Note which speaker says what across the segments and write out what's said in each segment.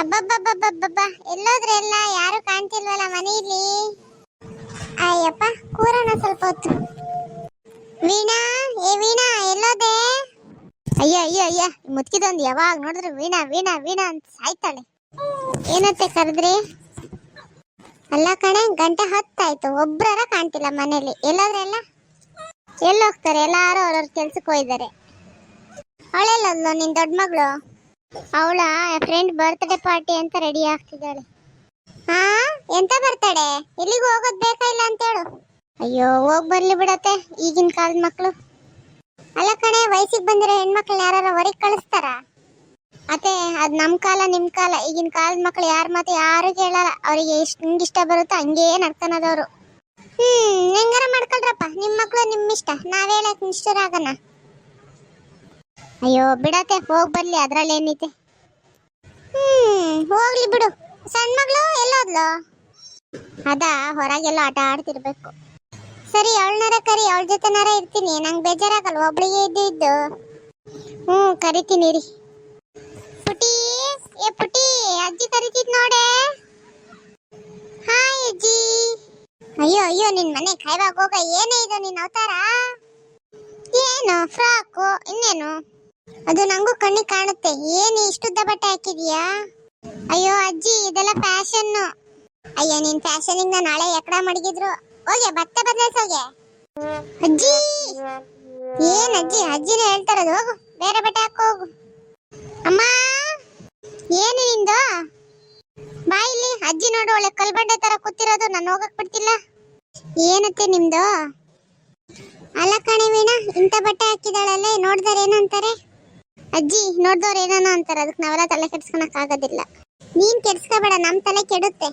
Speaker 1: ಅಬ್ಬಬ್ಬಬ್ಬಬ್ಬಬ್ಬ. ಎಲ್ಲೋದ್ರೆ ಎಲ್ಲ ಯಾರು ಕಾಣ್ತಿಲ್ವಲ್ಲ ಮನೆಯಲ್ಲಿ? ಅಯ್ಯಪ್ಪ, ಕೂರೋಣ ಸ್ವಲ್ಪ ಹೊತ್ತು. ವೀಣಾ, ಏ ವೀಣಾ, ಎಲ್ಲೋದೆ? ಅಯ್ಯ ಅಯ್ಯ ಅಯ್ಯ ಮುತ್ಕಿದೊಂದು ಯಾವಾಗ ನೋಡಿದ್ರೆ ವೀಣಾ ವೀಣಾ ವೀಣಾ ಅಂತ ಸಾಯ್ತಾಳೆ. ಏನತ್ತೆ ಕರೆದ್ರಿ? ಅಲ್ಲ ಕಣೆ, ಗಂಟೆ ಹೊತ್ತಾಯ್ತು. ಒಬ್ಬರ ಕಾಣ್ತಿಲ್ಲ ಮನೇಲಿ ಎಲ್ಲೋದ್ರೆಲ್ಲ? ಎಲ್ಲೋಗ್ತಾರೆ. ಎಲ್ಲಾರು ಅವ್ರವ್ರ ಕೆಲ್ಸಕ್ಕೆ ಹೋಗಿದ್ದಾರೆ. ಅವಳೆಲ್ಲದ್ಲು ನಿನ್ ದೊಡ್ಡ ಮಗಳು ಅವಳ ಫ್ರೆಂಡ್ ಬರ್ತ್ಡೇ ಪಾರ್ಟಿ ಅಂತ ರೆಡಿ ಆಗ್ತಿದ್ದಾಳೆ. ಹಾ? ಎಂತ ಬರ್ತಾಳೆ ಎಲ್ಲಿಗೂ ಹೋಗೋದ್ ಬೇಕಾ ಇಲ್ಲ ಅಂತ ಹೇಳು. ಅಯ್ಯೋ, ಹೋಗ್ ಬರ್ಲಿ ಬಿಡತ್ತೆ ಈಗಿನ ಕಾಲದ ಮಕ್ಳು. ಅಲ್ಲ ಕಣೆ, ವಯಸ್ಸಿಗೆ ಬಂದಿರೋ ಹೆಣ್ಮಕ್ಳು ಯಾರು ಹೊರಗೆ ಕಳಿಸ್ತಾರ? ಅತ್ತೆ, ಅದ್ ನಮ್ ಕಾಲ, ನಿಮ್ ಕಾಲ. ಈಗಿನ ಕಾಲದ ಮಕ್ಳು ಯಾರ ಮಾತು ಯಾರು ಕೇಳಲ್ಲ ಅವ್ರಿಗೆ ಇಷ್ಟ ಬರುತ್ತೋ? ಹಂಗೇ ನಡ್ಕೊಳದವ್ರು ಹ್ಮ್, ಹೆಂಗಾರ ಮಾಡ್ಕೊಳ್ರಪ್ಪ. ನಿಮ್ ಮಕ್ಳು ನಿಮ್ ಇಷ್ಟ. ನಾವೇಳಕ್ ನಿಷ್ಠರಾಗಣ ಅಯ್ಯೋ, ಬಿಡತ್ತೆ, ಹೋಗ್ ಬರ್ಲಿ, ಅದ್ರಲ್ಲಿ ಏನೈತೆ? ಹ್ಮ್, ಹೋಗ್ಲಿ ಬಿಡು. ಸಣ್ಣ ಮಗಳು ಎಲ್ಲೋದ್ಲು ಅದ, ಹೊರಗೆಲ್ಲ ಆಟ ಆಡ್ತಿರ್ಬೇಕು. ಸರಿ ಅವಳನಾರ ಕರಿ, ಅವಳ ಜೊತೆನಾರ ಇರ್ತೀನಿ. ನಂಗೆ ಬೇಜಾರಾಗಲ್ಲ ಒಬ್ಳಿಗೆ ಇದ್ದು ಇದ್ದು. ಹ್ಞೂ ಕರಿತೀನಿ ರೀ ಪುಟಿ, ಏ ಪುಟಿ, ಅಜ್ಜಿ ಕರಿತಿದ್ ನೋಡೆ. ಹಾಯ್, ಅಜ್ಜಿ. ಅಯ್ಯೋ ಅಯ್ಯೋ, ನಿನ್ ಮನೆ ಕಾಯ್ವಾಗ ಹೋಗ. ಏನೇ ಇದು ನಿನ್ ಅವತಾರ? ಏನು, ಫ್ರಾಕು, ಇನ್ನೇನು? ಅದು ನಂಗೂ ಕಣ್ಣಿಗೆ ಕಾಣುತ್ತೆ. ಏನು ಇಷ್ಟುದ್ದ ಬಟ್ಟೆ ಹಾಕಿದ್ಯಾ? ಅಯ್ಯೋ ಅಜ್ಜಿ, ಇದೆಲ್ಲ ಫ್ಯಾಷನ್ ಅಯ್ಯೋ, ನಿನ್ ಫ್ಯಾಷನಿಂದ ನಾಳೆ ಎಕಡ ಮಡಗಿದ್ರು. ಹೋಗೆ, ಬಟ್ಟೆ ಬದಲಾಯಿಸೋಗೆ ಅಜ್ಜಿ! ಏನ್ ಅಜ್ಜಿ, ಅಜ್ಜಿನೇ ಹೇಳ್ತಾರದು. ಹೋಗು, ಬೇರೆ ಬಟ್ಟೆ ಹಾಕೋ, ಹೋಗು. ಅಮ್ಮ! ಏನು ನಿಂದು? ಬಾ ಇಲ್ಲಿ. ಅಜ್ಜಿ ನೋಡು, ಒಳ್ಳೆ ಕಲ್ಬಂಡೆ ತರ ಕೂತಿರೋದು. ನಾನು ಹೋಗಕ್ ಬಿಡ್ತಿಲ್ಲ. ಏನತ್ತೆ ನಿಮ್ದು? ಅಲ್ಲ ಕಣೆ ವೀಣಾ, ಇಂಥ ಬಟ್ಟೆ ಹಾಕಿದಾಳಲ್ಲ ನೋಡ್ದಾರ ಏನಂತಾರೆ? ಅಜ್ಜಿ, ನೋಡ್ದವ್ರು ಏನೇನೋ ಅಂತಾರೆ. ಅದಕ್ಕೆ ನಾವೆಲ್ಲ ತಲೆ ಕೆಡ್ಸ್ಕೊಳಕ್ ಆಗೋದಿಲ್ಲ. ನೀನ್ ಕೆಡ್ಸ್ಕೋಬೇಡ, ನಮ್ ತಲೆ ಕೆಡುತ್ತೆ.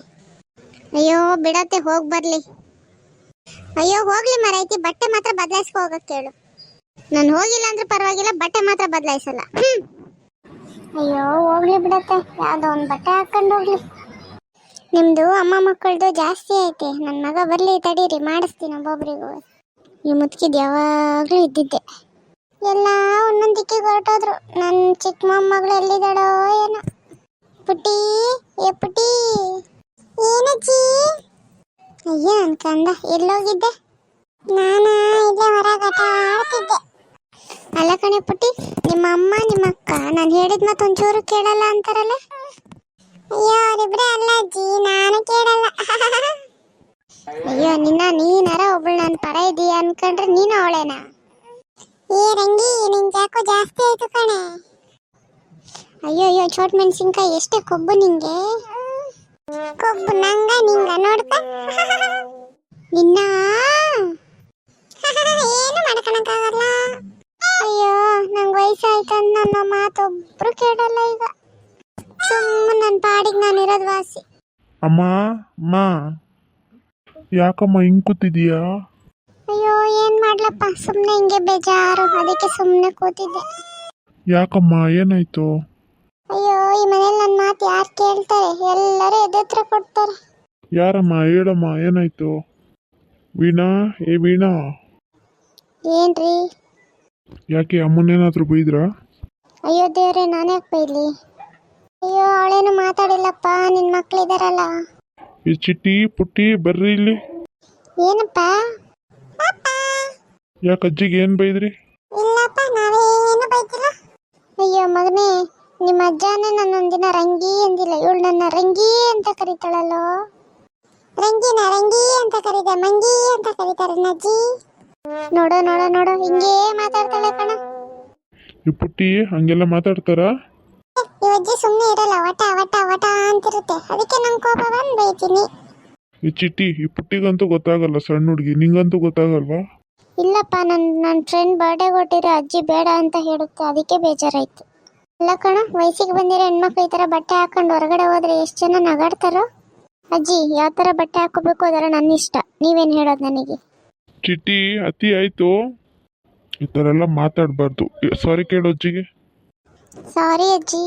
Speaker 1: ಅಯ್ಯೋ, ಬಿಡತ್ತೆ, ಹೋಗ್ ಬರ್ಲಿ. ಅಯ್ಯೋ, ಹೋಗ್ಲಿ ಮರೈತಿ, ಬಟ್ಟೆ ಮಾತ್ರ ಬದಲಾಯಿಸ್ಕೊ ಹೋಗಕ್ ಕೇಳು. ನಾನು ಹೋಗಿಲ್ಲ ಅಂದ್ರೆ ಪರವಾಗಿಲ್ಲ, ಬಟ್ಟೆ ಮಾತ್ರ ಬದಲಾಯಿಸಲ್ಲ. ಅಯ್ಯೋ, ಹೋಗ್ಲಿ ಬಿಡತ್ತೆ, ಯಾವ್ದೋ ಒಂದು ಬಟ್ಟೆ ಹಾಕೊಂಡು ಹೋಗ್ಲಿ. ನಿಮ್ದು ಅಮ್ಮ ಮಕ್ಕಳದು ಜಾಸ್ತಿ ಐತೆ. ನನ್ನ ಮಗ ಬರ್ಲಿ, ತಡೀರಿ, ಮಾಡಿಸ್ತೀನಿ ಒಬ್ಬೊಬ್ರಿಗೂ. ಈ ಮುತ್ಕಿದ್ ಯಾವಾಗಲೂ ಇದ್ದಿದ್ದೆ. ಎಲ್ಲ ಒಂದೊಂದ್ ದಿಕ್ಕಿಗೆ ಹೊರಟೋದ್ರು. ನನ್ನ ಚಿಕ್ಕ ಮೊಮ್ಮಗಳು ಎಲ್ಲಿದ್ದಾಳೋ ಏನೋ. ಪುಟ್ಟಿ, ಏ ಪುಟ್ಟಿ. ಏನಜ್ಜಿ? ಅಯ್ಯ, ನನ್ ಕಂದ ಎಲ್ಲೋಗಿದ್ದೆ ನಾನ ಇಲ್ಲೇ ಹೊರಗೆ ಆಟ ಆಡ್ತಿದ್ದೆ. ಅಲ್ಲ ಕಣೆ ಪುಟ್ಟಿ, ನಿಮ್ಮ ಅಮ್ಮ, ನಿಮ್ಮ ಅಕ್ಕ, ನಾನು ಹೇಳಿದ ಮತ್ತೆ ಒಂಚೂರು ಕೇಳಲ್ಲ ಅಂತಾರಲ್ಲ? ಅಯ್ಯೋ, ಅವರಿಬ್ರೆ ಅಲ್ಲ ಅಜ್ಜಿ, ನಾನು ಕೇಳಲ್ಲ. ಅಯ್ಯೋ, ನಿನ್ನ ನೀನಾರ ಒಬ್ಳು ನನ್ನ ಪರ ಇದೀಯ ಅನ್ಕೊಂಡ್ರೆ ನೀನು ಅವಳೇನಾ? ಏ, ರಂಗಿ ನಿನ್ ಯಾಕೋ ಜಾಸ್ತಿ ಆಯ್ತು ಕಣೆ. ಅಯ್ಯೋ ಅಯ್ಯೋ, ಚೋಟ್ ಮೆಣಸಿನ್ಕಾಯಿ, ಎಷ್ಟೇ ಕೊಬ್ಬು ನಿಂಗೆ. ಕೊಬ್ಬು ನಂಗ, ನಿಂಗ ನೋಡ್ಕ. ನಿನ್ನ. ಏನು ಮಾಡ್ಕೊಳಕ್ಕಾಗಲ್ಲ. ಅಯ್ಯೋ, ನಂಗೆ ವಯಸ್ಸಾಯ್ತು ನನ್ನ ಮಾತೊಬ್ರು ಕೇಳಲ್ಲ ಈಗ. ಸುಮ್ಮನೆ ನನ್ನ ಪಾಡಿಗೆ ನಾನು ಇರೋದು ವಾಸಿ.
Speaker 2: ಅಮ್ಮ ಅಮ್ಮ. ಯಾಕಮ್ಮ ಹಿಂಗ್ ಕೂತಿದೀಯಾ?
Speaker 1: ಏನ್ ಮಾಡ್ಲಪ್ಪ? ಸುಮ್ಮನೆ ಹಿಂಗೆ ಬೇಜಾರು. ಅದಕ್ಕೆ ಸುಮ್ಮನೆ ಕೂತಿದ್ದೆ.
Speaker 2: ಯಾಕಮ್ಮ ಏನಾಯ್ತು?
Speaker 1: ಅಯ್ಯೋ ಈ ಮನೇಲಿ ನನ್ನ ಮಾತು ಯಾರು ಕೇಳ್ತಾರೆ? ಎಲ್ಲರೂ ಎದತ್ರ ಕೊಡ್ತಾರೆ.
Speaker 2: ಯಾರಮ್ಮ ಹೇಳಮ್ಮ ಏನಾಯ್ತು? ವೀಣಾ? ಏ ವೀಣಾ?
Speaker 1: ಏನ್ರಿ?
Speaker 2: ಯಾಕೆ ಅಮ್ಮನೇನಾದ್ರೂ ಬೈದ್ರಾ?
Speaker 1: ಅಯ್ಯೋ ದೇವ್ರೆ ನಾನೇ ಬೈಲಿ? ಅಯ್ಯೋ ಅವಳೇನು ಮಾತಾಡಿಲ್ಲಪ್ಪ ನಿನ್ ಮಕ್ಳಿದಾರಲ್ಲ
Speaker 2: ಈ ಚಿಟ್ಟಿ ಪುಟ್ಟಿ ಬರ್ರಿ ಇಲ್ಲಿ.
Speaker 1: ಏನಪ್ಪ?
Speaker 2: ಯಾಕೆ ಅಜ್ಜಿಗೆ ಏನ್ ಬೈದ್ರಿ?
Speaker 1: ಇಲ್ಲಪ್ಪ ನಾವೇನು ಬೈತಿಲ್ಲ ಅಯ್ಯೋ ಮಗನೇ ನಿಮ್ಮ ಅಜ್ಜನೇ ನನ್ನೊಂದಿನ ರಂಗಿ ಎಂದಿಲ್ಲ ಇವಳು ನನ್ನ ರಂಗಿ ಅಂತ ಕರೀತಾಳಲ್ಲೋ. ರಂಗಿನ ರಂಗಿ ಅಂತ ಕರೀದೆ ಮಂಗಿ ಅಂತ ಕರೀತಾರೆ ನಜ್ಜಿ. ನೋಡು ನೋಡು ನೋಡು ಹಿಂಗೇ ಮಾತಾಡ್ತಾಳೆ ಕಣ.
Speaker 2: ಈ ಪುಟ್ಟಿ ಹಂಗೆಲ್ಲ ಮಾತಾಡ್ತಾರಾ?
Speaker 1: ಈ ಅಜ್ಜಿ ಸುಮ್ಮನೆ ಇರಲ್ಲ ವಟ ವಟ ವಟ ಅಂತಿರುತ್ತೆ. ಅದಕ್ಕೆ ನಂಗೆ ಕೋಪ ಬಂದು ಬೈತೀನಿ.
Speaker 2: ಈ ಚಿಟ್ಟಿ ಈ ಪುಟ್ಟಿಗಂತೂ ಗೊತ್ತಾಗಲ್ಲ ಸಣ್ಣ ಹುಡುಗಿ ನಿಂಗಂತೂ ಗೊತ್ತಾಗಲ್ವಾ?
Speaker 1: ಇಲ್ಲಪ್ಪ ನನ್ನ ನನ್ನ ಫ್ರೆಂಡ್ ಬರ್ಡೇ ಕೊಟ್ಟಿರೋ ಅಜ್ಜಿ ಬೇಡ ಅಂತ ಹೇಳುತ್ತೆ ಅದಕ್ಕೆ ಬೇಜಾರಾಯಿತು. ಅಲ್ಲ ಕಣ ವಯಸ್ಸಿಗೆ ಬಂದಿರೋ ಹೆಣ್ಮಕ್ಳು ಈ ಥರ ಬಟ್ಟೆ ಹಾಕೊಂಡು ಹೊರಗಡೆ ಹೋದರೆ ಎಷ್ಟು ಜನ ನಗಾಡ್ತಾರೋ? ಅಜ್ಜಿ ಯಾವ ಥರ ಬಟ್ಟೆ ಹಾಕೋಬೇಕು ಅದರ ನನ್ನ ಇಷ್ಟ ನೀವೇನು ಹೇಳೋದು ನನಗೆ?
Speaker 2: ಚಿಟ್ಟಿ ಅತಿ ಆಯ್ತು. ಈ ಥರ ಎಲ್ಲ ಮಾತಾಡಬಾರ್ದು. ಸಾರಿ ಕೇಳು ಅಜ್ಜಿಗೆ.
Speaker 1: ಸಾರಿ ಅಜ್ಜಿ.